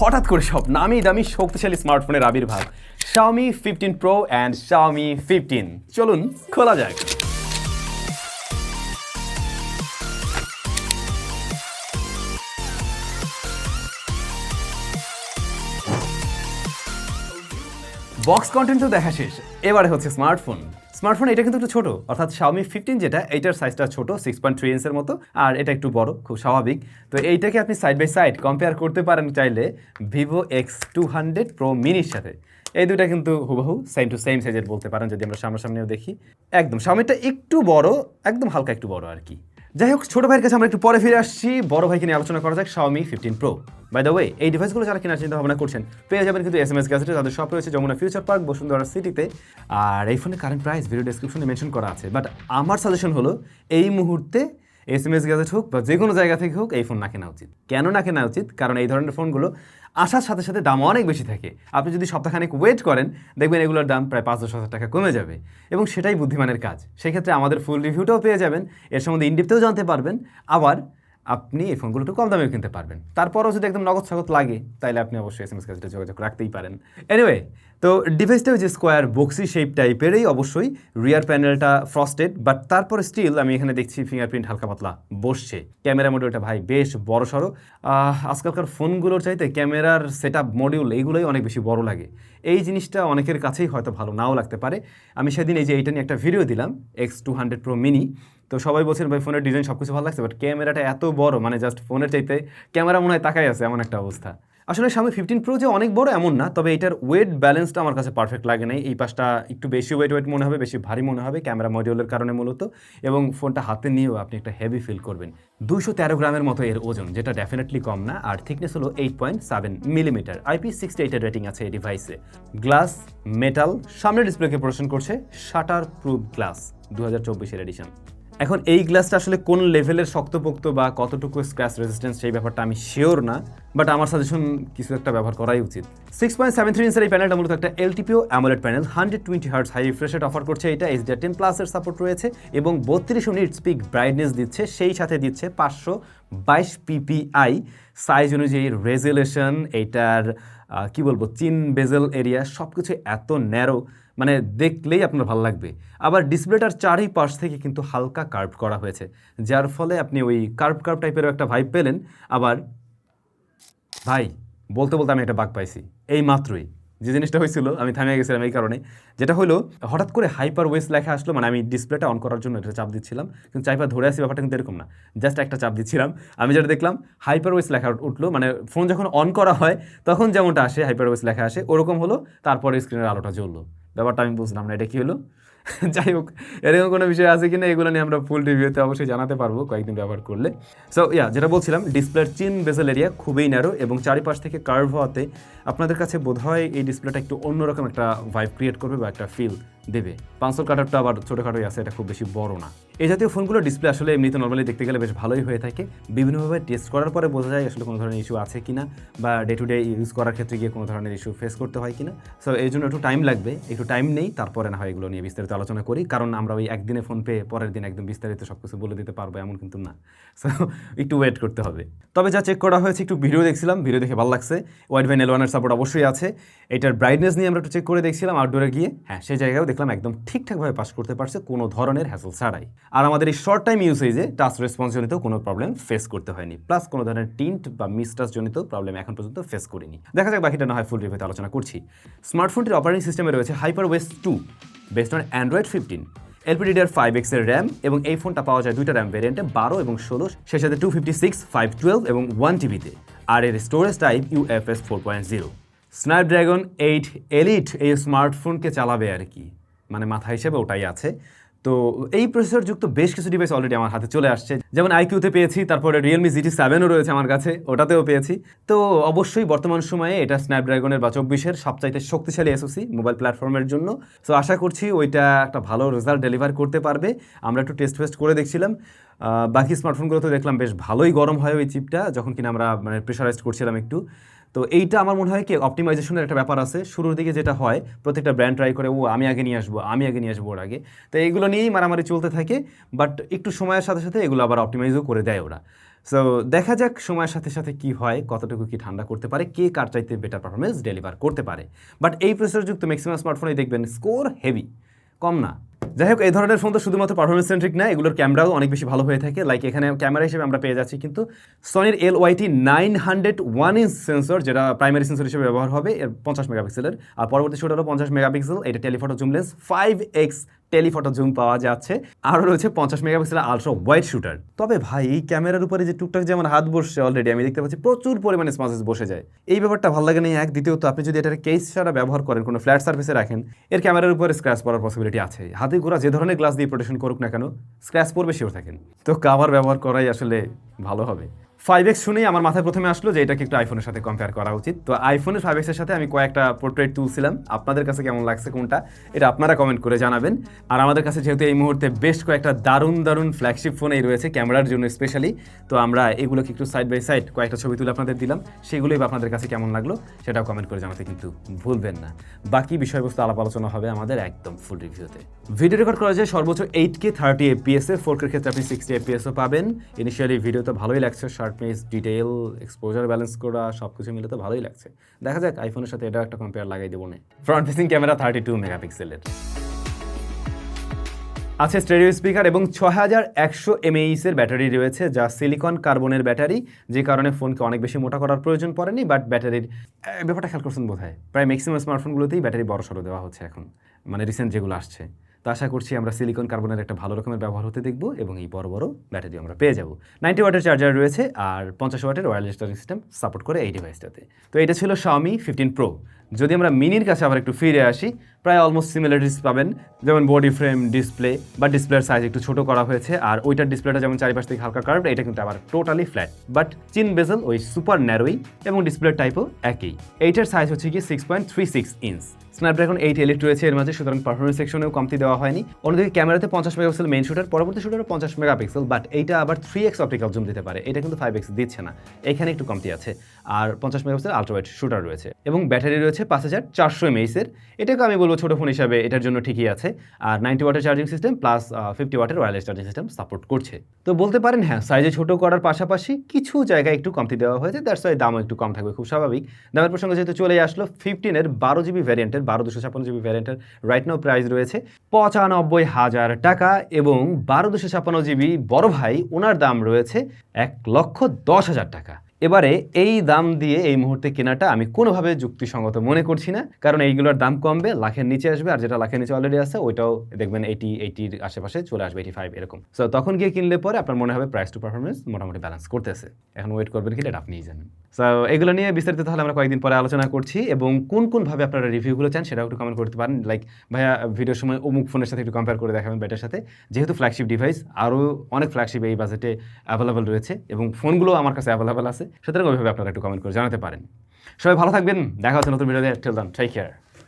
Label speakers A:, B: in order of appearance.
A: হঠাৎ করে সব নামি দামি শক্তিশালী স্মার্টফোনের আবির্ভাব। Xiaomi fifteen pro and Xiaomi fifteen চলুন, খোলা যাক। বক্স কন্টেন্ট তো দেখা শেষ। এবারে হচ্ছে স্মার্টফোন স্মার্টফোন এটা কিন্তু একটু ছোট, অর্থাৎ Xiaomi ফিফটিন যেটা, এইটার সাইজটা ছোট সিক্স পয়েন্ট থ্রি ইঞ্চের মতো, আর এটা একটু বড়, খুব স্বাভাবিক। তো এইটাকে আপনি সাইড বাই সাইড কম্পেয়ার করতে পারেন চাইলে Vivo X two hundred pro মিনির সাথে। এই দুটা কিন্তু হুবহু সেম টু সেম সাইজের বলতে পারেন, যদি আমরা সামনাসামনিও দেখি। একদম সামনেটা একটু বড়, একদম হালকা একটু বড় আর কি। যাই হোক, ছোট ভাইয়ের কাছে আমরা একটু পরে ফিরে আসছি। বড় ভাইকে নিয়ে আলোচনা করা যাক Xiaomi fifteen pro by the way এই ডিভাইসগুলো যারা কেনার চিন্তা ভাবনা করছেন, পেয়ে যাবেন কিন্তু এস এম এস গ্যাজেটে তাদের সব রয়েছে যমুনা ফিউচার পার্ক বসুন্ধরা সিটিতে আর এই ফোনের কারেন্ট প্রাইস ভিডিও ডিসক্রিপশনে মেনশন করা আছে। বাট আমার সাজেশন হলো, এই মুহূর্তে এস এম এস গ্যাজেট হোক বা যে কোনো জায়গা থেকে হোক, এই ফোন না কেনা উচিত। কেন না কেনা উচিত? কারণ এই ধরনের ফোনগুলো আসার সাথে সাথে দাম অনেক বেশি থাকে। আপনি যদি সপ্তাহখানেক ওয়েট করেন, দেখবেন এগুলোর দাম প্রায় পাঁচ দশ হাজার টাকা কমে যাবে। এবং সেটাই বুদ্ধিমানের কাজ। সেক্ষেত্রে আমাদের ফুল রিভিউটাও পেয়ে যাবেন। এর সম্বন্ধে ইন্ডিপতেও জানতে পারবেন। আবার আপনি এই ফোনগুলো একটু কম দামেও কিনতে পারবেন। তারপরও যদি একদম নগদ স্বাগত লাগে তাহলে আপনি অবশ্যই এস এম এস কাজটা যোগাযোগ রাখতেই পারেন। এনিওয়ে তো ডিভাইসটাও যে স্কোয়ার বক্সি শেপ টাইপেরই অবশ্যই রিয়ার প্যানেলটা ফ্রস্টেড বাট তারপরে স্টিল আমি এখানে দেখছি ফিঙ্গারপ্রিন্ট হালকা পাতলা বসছে। ক্যামেরা মডিউলটা ভাই বেশ বড় সড়ো আজকালকার ফোনগুলোর চাইতে ক্যামেরার সেট আপ মডিউল এইগুলোই অনেক বেশি বড় লাগে। এই জিনিসটা অনেকের কাছেই হয়তো ভালো, নাও লাগতে পারে। আমি সেদিন এই যে এইটা নিয়ে একটা ভিডিও দিলাম X two hundred pro mini তো সবাই বলছেন ভাই, ফোনের ডিজাইন সব কিছু ভালো লাগছে বাট ক্যামেরাটা এত বড় মানে জাস্ট ফোনের চাইতে ক্যামেরা মনে হয় তাকাই আছে, এমন একটা অবস্থা। আসলে Xiaomi ফিফটিন প্রো যে অনেক বড় এমন না, তবে এটার ওয়েট ব্যালেন্সটা আমার কাছে পারফেক্ট লাগে নাই। এই পাশটা একটু বেশি ওয়েট ওয়েট মনে হবে, বেশি ভারী মনে হবে ক্যামেরা মডিউলের কারণে মূলত, এবং ফোনটা হাতে নিয়েও আপনি একটা হেভি ফিল করবেন। দুশো তেরো গ্রামের মতো এর ওজন, যেটা ডেফিনেটলি কম না, আর থিকনেস হলো eight point seven millimetre IP sixty এইটের রেটিং আছে এই ডিভাইসে গ্লাস মেটাল সামনের ডিসপ্লেকে প্রদর্শন করছে শাটার প্রুফ গ্লাস দু হাজার চব্বিশের এডিশন এখন এই গ্লাসটা আসলে কোন লেভেলের শক্তপোক্ত বা কতটুকু স্ক্র্যাচ রেজিস্ট্যান্স সেই ব্যাপারটা আমি শিওর না বাট আমার সাজেশন কিছু একটা ব্যবহার করাই উচিত। সিক্স পয়েন্ট সেভেন থ্রি ইঞ্চের এই প্যানেলটা মূলত একটা LTPO AMOLED panel hundred twenty hertz high refresh rate offer করছে, এটা এইচডিআর টেন প্লাসের সাপোর্ট রয়েছে, এবং বত্রিশ ইউনিট স্পিক ব্রাইটনেস দিচ্ছে, সেই সাথে দিচ্ছে পাঁচশো বাইশ পিপিআই সাইজ অনুযায়ী রেজুলেশন এইটার কি বলব চিন বেজেল এরিয়া সব কিছু এত ন্যারো মানে দেখলেই আপনার ভালো লাগবে। আবার ডিসপ্লেটার চারই পাশ থেকে কিন্তু হালকা কার্ভ করা হয়েছে, যার ফলে আপনি ওই কার্ভ কার্ভ টাইপেরও একটা ভাইব পেলেন। আবার ভাই, বলতে বলতে আমি একটা বাঘ পাইছি, এই মাত্রই। যে জিনিসটা হয়েছিল, আমি থামিয়ে গেছিলাম এই কারণে। যেটা হলো, হঠাৎ করে হাইপার ওয়েস লেখা আসলো মানে আমি ডিসপ্লেটা অন করার জন্য এটা চাপ দিচ্ছিলাম, কিন্তু চাইপা ধরে আসি ব্যাপারটা কিন্তু এরকম না। জাস্ট একটা চাপ দিচ্ছিলাম। আমি যেটা দেখলাম হাইপার ওয়েস লেখা উঠল মানে ফোন যখন অন করা হয়, তখন যেমনটা আসে হাইপার ওয়েস লেখা আসে, ওরকম হলো, তারপরে স্ক্রিনের আলোটা জ্বললো। ব্যাপারটা আমি বুঝলাম না, এটা কী হলো? যাই হোক, এরকম কোনো বিষয় আছে কি না এগুলো নিয়ে আমরা ফুল রিভিউতে অবশ্যই জানাতে পারব কয়েকদিন ব্যবহার করলে। সো ইয়া যেটা বলছিলাম ডিসপ্লের চিন বেজেল এরিয়া খুবই ন্যারো এবং চারিপাশ থেকে কার্ভ হওয়াতে আপনাদের কাছে বোধহয় এই ডিসপ্লেটা একটু অন্যরকম একটা ভাইব ক্রিয়েট করবে বা একটা ফিল দেবে। পাঁচশোর কাটারটা আবার ছোটোখাটোই আছে, এটা খুব বেশি বড় না। এই জাতীয় ফোনগুলো ডিসপ্লে আসলে এমনিতে নর্মালি দেখতে গেলে বেশ ভালোই হয়ে থাকে। বিভিন্নভাবে টেস্ট করার পরে বোঝা যায় আসলে কোনো ধরনের ইস্যু আছে কিনা, বা ডে টু ডে ইউজ করার ক্ষেত্রে গিয়ে কোনো ধরনের ইস্যু ফেস করতে হয় কিনা। সো এই জন্য একটু টাইম লাগবে, একটু টাইম নেই, তারপরে না হয় এগুলো নিয়ে বিস্তারিত আলোচনা করি। কারণ আমরা ওই একদিনে ফোন পেয়ে পরের দিন একদম বিস্তারিত সব কিছু বলে দিতে পারব, এমন কিন্তু না। সো একটু ওয়েট করতে হবে। তবে যা চেক করা হয়েছে, একটু ভিডিও দেখছিলাম ভিডিও দেখে ভালো লাগছে। ওয়াইড ভাই এলওয়ানের সাপোর্ট অবশ্যই আছে। এটার ব্রাইটনেস নিয়ে আমরা একটু চেক করে দেখছিলাম আউটডোরে গিয়ে। হ্যাঁ সেই জায়গায়ও দেখলাম একদম ঠিকঠাকভাবে পাস করতে পারছে কোনো ধরনের হ্যাসল ছাড়াই। আর আমাদের এই শর্ট টাইম ইউসেজে টাচ রেসপন্স জনিত কোনো প্রবলেম ফেস করতে হয়নি। প্লাস কোনো ধরনের টিন্ট বা মিসটাচ জনিত প্রবলেম এখন পর্যন্ত ফেস করিনি। দেখা যাক বাকিটা না হয় ফুল রিভিউতে আলোচনা করছি। স্মার্টফোনটির অপারেটিং সিস্টেমে রয়েছে Hyper OS two based on Android fifteen LPDDR five এক্সের র্যাম এবং এই ফোনটা পাওয়া যায় দুইটা র্যাম ভেরিয়েন্টে বারো এবং ষোলো, সেই সাথে two fifty six five twelve এবং ওয়ান টিভিতে আর এর storage type UFS four point zero Snapdragon eight elite এই স্মার্টফোনকে চালাবে আর কি। মানে মাথা হিসেবে ওটাই আছে। তো এই প্রসেসরযুক্ত বেশ কিছু ডিভাইস অলরেডি আমার হাতে চলে আসছে। যেমন আইকিউতে পেয়েছি, তারপরে রিয়েলমি জিটি সেভেনও রয়েছে আমার কাছে, ওটাতেও পেয়েছি। তো অবশ্যই বর্তমান সময়ে এটা স্ন্যাপড্রাগনের বা চব্বিশের সবচাইতে শক্তিশালী এসওসি মোবাইল প্ল্যাটফর্মের জন্য। সো আশা করছি ওইটা একটা ভালো রেজাল্ট ডেলিভার করতে পারবে। আমরা একটু টেস্ট ফেস্ট করে দেখছিলাম। বাকি স্মার্টফোনগুলোতে দেখলাম বেশ ভালোই গরম হয় ওই চিপটা যখন কিনা আমরা মানে প্রেশারাইজড করছিলাম একটু। তো এইটা আমার মনে হয় কি অপটিমাইজেশনের একটা ব্যাপার আছে। শুরুর দিকে যেটা হয়, প্রত্যেকটা ব্র্যান্ড ট্রাই করে, ও, আমি আগে নিয়ে আসব, আমি আগে নিয়ে আসব ওর আগে। তো এইগুলো নিয়েই মারামারি চলতে থাকে বাট একটু সময়ের সাথে সাথে এগুলো আবার অপটিমাইজও করে দেয় ওরা। সো দেখা যাক সময়ের সাথে সাথে কি হয়, কতটুকু কি ঠান্ডা করতে পারে, কে কার চাইতে বেটার পারফরমেন্স ডেলিভার করতে পারে। বাট এই প্রসেসরযুক্ত ম্যাক্সিমাম স্মার্টফোনেই দেখবেন স্কোর হেভি কম না। যাই হোক, এই ধরনের ফোন তো শুধুমাত্র পারফরমেন্স সেন্ট্রিক না, এগুলোর ক্যামেরাও অনেক বেশি ভালো হয়ে থাকে। লাইক এখানে ক্যামেরা হিসেবে আমরা পেয়ে যাচ্ছি কিন্তু সনির L YT nine hundred one inch sensor যেটা প্রাইমারি সেন্সর হিসেবে ব্যবহার হবে, এর পঞ্চাশ মেগাপিক্সেলের আর পরবর্তী শুট হলো পঞ্চাশ মেগাপিক্সেল এটা telephoto zoom lens five X telephoto zoom পাওয়া যাচ্ছে। আরও রয়েছে পঞ্চাশ মেগাপিক্সেলের আলট্রা ওয়াইড শুটার তবে ভাই, এই ক্যামেরার উপরে যে টুকটাক যে আমার হাত বসছে অলরেডি আমি দেখতে পাচ্ছি প্রচুর পরিমাণে স্মাসেস বসে যায়। এই ব্যাপারটা ভালো লাগে না এক, দ্বিতীয়ত আপনি যদি এটার কেস ছাড়া ব্যবহার করেন, কোনো ফ্ল্যাট সার্ভিসে রাখেন, এর ক্যামেরার উপরে স্ক্র্যাচ পড়ার পসিবিলিটি আছে হাতে ঘোরা যে ধরনের গ্লাস দিয়ে প্রোটেকশন করুক না কেন স্ক্র্যাচ পড়বে সেও থাকেন। তো কাভার ব্যবহার করাই আসলে ভালো হবে। ফাইভ এক্স শুনেই আমার মাথায় প্রথমে আসলো যে এটাকে একটু আইফোনের সাথে কম্পেয়ার করা উচিত। তো আইফোনের ফাইভ এক্সের সাথে আমি কয়েকটা পোর্ট্রেট তুলছিলাম। আপনাদের কাছে কেমন লাগছে, কোনটা? এটা আপনারা কমেন্ট করে জানাবেন। আর আমাদের কাছে যেহেতু এই মুহূর্তে বেশ কয়েকটা দারুণ দারুণ ফ্ল্যাগশিপ ফোনেই রয়েছে, ক্যামেরার জন্য স্পেশালি তো আমরা এগুলোকে একটু সাইড বাই সাইড কয়েকটা ছবি তুলে আপনাদের দিলাম। সেগুলোই আপনাদের কাছে কেমন লাগল সেটাও কমেন্ট করে জানাতে কিন্তু ভুলবেন না। বাকি বিষয়বস্তু আলাপ আলোচনা হবে আমাদের একদম ফুল রিভিউতে ভিডিও রেকর্ড করা যায় সর্বোচ্চ এইট কে থার্টি এপিএস এ। ফোর ক্ষেত্রে আপনি সিক্সটি এপিএসও পাবেন। ইনিশিয়ালি ভিডিও তো ভালোই লাগছে শার্পনেস ডিটেল এক্সপোজার ব্যালেন্স করা সব কিছু মিলে তো ভালোই লাগছে। দেখা যাক আইফোনের সাথে এটাও একটা কম্পেয়ার লাগাই দেবো না। Front facing camera thirty two মেগাপিক্সেলের আছে স্টেরিও স্পিকার এবং ছ হাজার একশো এমএইসের ব্যাটারি রয়েছে, যা সিলিকন কার্বনের ব্যাটারি, যে কারণে ফোনকে অনেক বেশি মোটা করার প্রয়োজন পড়েনি বাট ব্যাটারির ব্যাপারটা খেয়াল করছেন বোধ হয় প্রায় ম্যাক্সিমাম স্মার্টফোনগুলোতেই ব্যাটারি বড় সড়ো দেওয়া হচ্ছে এখন মানে রিসেন্ট যেগুলো আসছে। তো আশা করছি আমরা সিলিকন কার্বনের একটা ভালো রকমের ব্যবহার হতে দেখব এবং এই বড় বড় ব্যাটারি আমরা পেয়ে যাব। নাইনটি ওয়াটের চার্জার রয়েছে আর পঞ্চাশ ওয়াটের ওয়্যারলেস চার্জিং সিস্টেম সাপোর্ট করে এই ডিভাইসটাতে তো এটা ছিল শাওমি ফিফটিন প্রো যদি আমরা মিনির কাছে আবার একটু ফিরে আসি প্রায় অলমোস্ট সিমিলারিটিস পাবেন। যেমন বডি ফ্রেম ডিসপ্লে বা ডিসপ্লের সাইজ একটু ছোট করা হয়েছে, আর ওইটার ডিসপ্লেটা যেমন চারিপাশ থেকে হালকা কার্ভ এটা কিন্তু আবার টোটালি ফ্ল্যাট বাট চিন বেজেল ওই সুপার ন্যারোই এবং ডিসপ্লের টাইপও একই। এইটার সাইজ হচ্ছে কি six point three six inch Snapdragon eight elite রয়েছে এর মাঝে, সুতরাং পারফরমেন্স সেকশনেও কমতি দেওয়া হয়নি। অন্যদিকে ক্যামেরাতে পঞ্চাশ মেগাপিক্সেল মেইন শুটার পরবর্তী শুটারে পঞ্চাশ মেগাপিক্সেল বাট এইটা আবার থ্রি এক্স অপটিক্যাল জুম দিতে পারে। এটা কিন্তু ফাইভ এক্স দিচ্ছে না। এখানে একটু কমতি আছে। আর পঞ্চাশ মেগাপিক্সেল আলট্রাওয়াইড শুটার রয়েছে। এবং ব্যাটারি রয়েছে পাঁচ হাজার চারশো এমএইসের এটাকে আমি বলব ছোটো ফোন হিসাবে এটার জন্য ঠিকই আছে। আর নাইনটি ওয়াটের চার্জিং সিস্টেম প্লাস ফিফটি ওয়াটের ওয়্যারলেস চার্জিং সিস্টেম সাপোর্ট করছে। তো বলতে পারেন হ্যাঁ সাইজে ছোট করার পাশাপাশি কিছু জায়গায় একটু কমতি দেওয়া হয়েছে দ্যাটস ওয়াই দামও একটু কম থাকবে, খুব স্বাভাবিক। দামের প্রসঙ্গে যেহেতু চলে আসলো ফিফটিনের বারো জিবি ভ্যারিয়েন্টের বারো দুশো ছাপ্পান্ন জিবি ভ্যারিয়েন্টের রাইট নাও প্রাইস রয়েছে পঁচানব্বই হাজার টাকা এবং বারো দুশো ছাপ্পান্ন জিবি বড় ভাই, ওনার দাম রয়েছে এক লক্ষ দশ হাজার টাকা। এবারে এই দাম দিয়ে এই মুহূর্তে কেনাটা আমি কোনোভাবে যুক্তিসঙ্গত মনে করছি না, কারণ এইগুলোর দাম কমবে, লাখের নিচে আসবে, আর যেটা লাখের নিচে অলরেডি আছে, ওইটাও দেখবেন এইটি এইটির আশেপাশে চলে আসবে এইটি ফাইভ এরকম। সো তখন গিয়ে কিনলে পরে আপনার মনে হবে প্রাইস টু পারফরমেন্স মোটামুটি ব্যালেন্স করতেছে। এখন ওয়েট করবেন কিনা এটা আপনিই জানেন। সো এগুলো নিয়ে বিস্তারিত তাহলে আমরা কয়েকদিন পরে আলোচনা করছি এবং কোন কোনভাবে আপনারা রিভিউগুলো চান সেটাও একটু কমেন্ট করতে পারেন। লাইক ভাইয়া ভিডিওর সময় অমুক ফোনের সাথে একটু কম্পেয়ার করে দেখাবেন ব্যাটার সাথে। যেহেতু ফ্ল্যাগশিপ ডিভাইস আরও অনেক ফ্ল্যাগশিপ এই বাজেটে অ্যাভেলেবল রয়েছে এবং ফোনগুলো আমার কাছে অ্যাভেলেবল আছে। সুতরাং ওইভাবে আপনারা একটু কমেন্ট করে জানাতে পারেন। সবাই ভালো থাকবেন। দেখা হচ্ছে নতুন ভিডিওতে টেল দান টেক কেয়ার